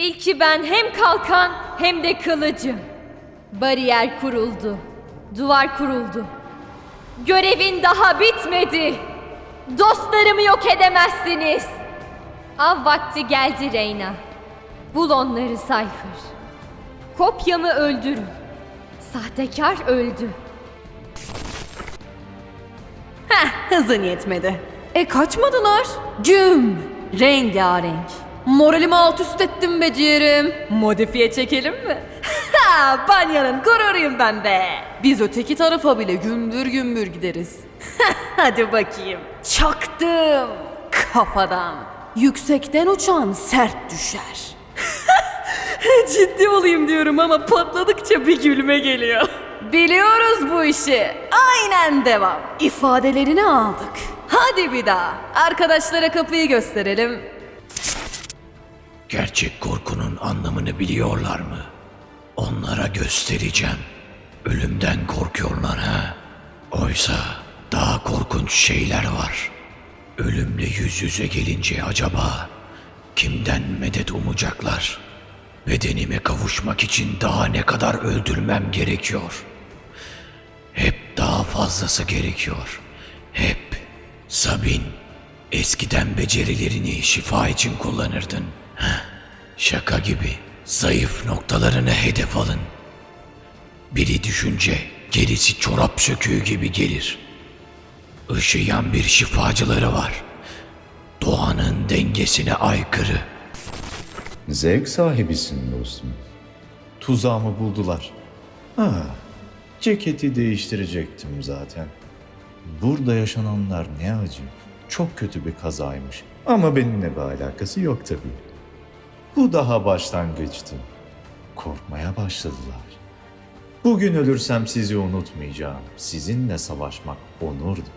Bil ki ben hem kalkan hem de kılıcım. Bariyer kuruldu. Duvar kuruldu. Görevin daha bitmedi. Dostlarımı yok edemezsiniz. Av vakti geldi Reyna. Bul onları Cypher. Kopyamı öldürün. Sahtekar öldü. Hızın yetmedi. E kaçmadılar. Güm. Rengarenk. Moralimi alt üst ettim be ciğerim. Modifiye çekelim mi? Ha, Banya'nın gururuyum ben be. Biz öteki tarafa bile gümbür gümbür gideriz. Hadi bakayım. Çaktım. Kafadan. Yüksekten uçan sert düşer. Ciddi olayım diyorum ama patladıkça bir gülme geliyor. Biliyoruz bu işi. Aynen devam. İfadelerini aldık. Hadi bir daha. Arkadaşlara kapıyı gösterelim. Gerçek korkunun anlamını biliyorlar mı? Onlara göstereceğim. Ölümden korkuyorlar ha. Oysa daha korkunç şeyler var. Ölümle yüz yüze gelince acaba kimden medet umacaklar? Bedenime kavuşmak için daha ne kadar öldürmem gerekiyor? Hep daha fazlası gerekiyor. Hep. Sabin, eskiden becerilerini şifa için kullanırdın. Heh, şaka gibi. Zayıf noktalarını hedef alın. Biri düşünce gerisi çorap söküğü gibi gelir. Işıyan bir şifacıları var. Doğanın dengesine aykırı. Zevk sahibisin dostum. Tuzağımı buldular. Ha, ceketi değiştirecektim zaten. Burada yaşananlar ne acı. Çok kötü bir kazaymış. Ama benimle bir alakası yok tabii. Bu daha başlangıçtı. Korkmaya başladılar. Bugün ölürsem sizi unutmayacağım. Sizinle savaşmak onurdu.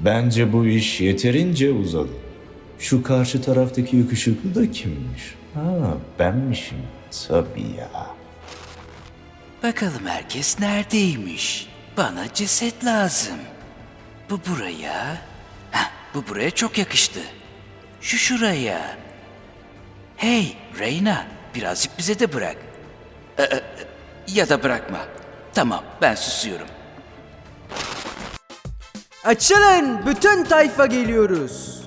Bence bu iş yeterince uzadı. Şu karşı taraftaki yakışıklı da kimmiş? Ha, benmişim. Tabii ya. Bakalım herkes neredeymiş? Bana ceset lazım. Bu buraya. Heh, bu buraya çok yakıştı. Şu şuraya. Hey Reyna, birazcık bize de bırak. Ee, e, ya da bırakma. Tamam, ben susuyorum. Açılın! Bütün tayfa geliyoruz.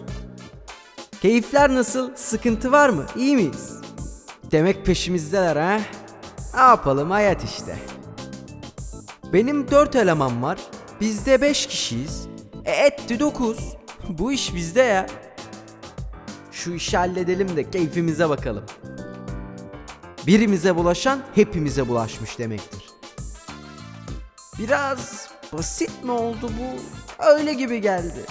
Keyifler nasıl? Sıkıntı var mı? İyi miyiz? Demek peşimizdeler ha? Ne yapalım hayat işte. Benim dört eleman var. Biz de beş kişiyiz. E etti dokuz. Bu iş bizde ya. Şu işi halledelim de keyfimize bakalım. Birimize bulaşan hepimize bulaşmış demektir. Biraz basit mi oldu bu? Öyle gibi geldi.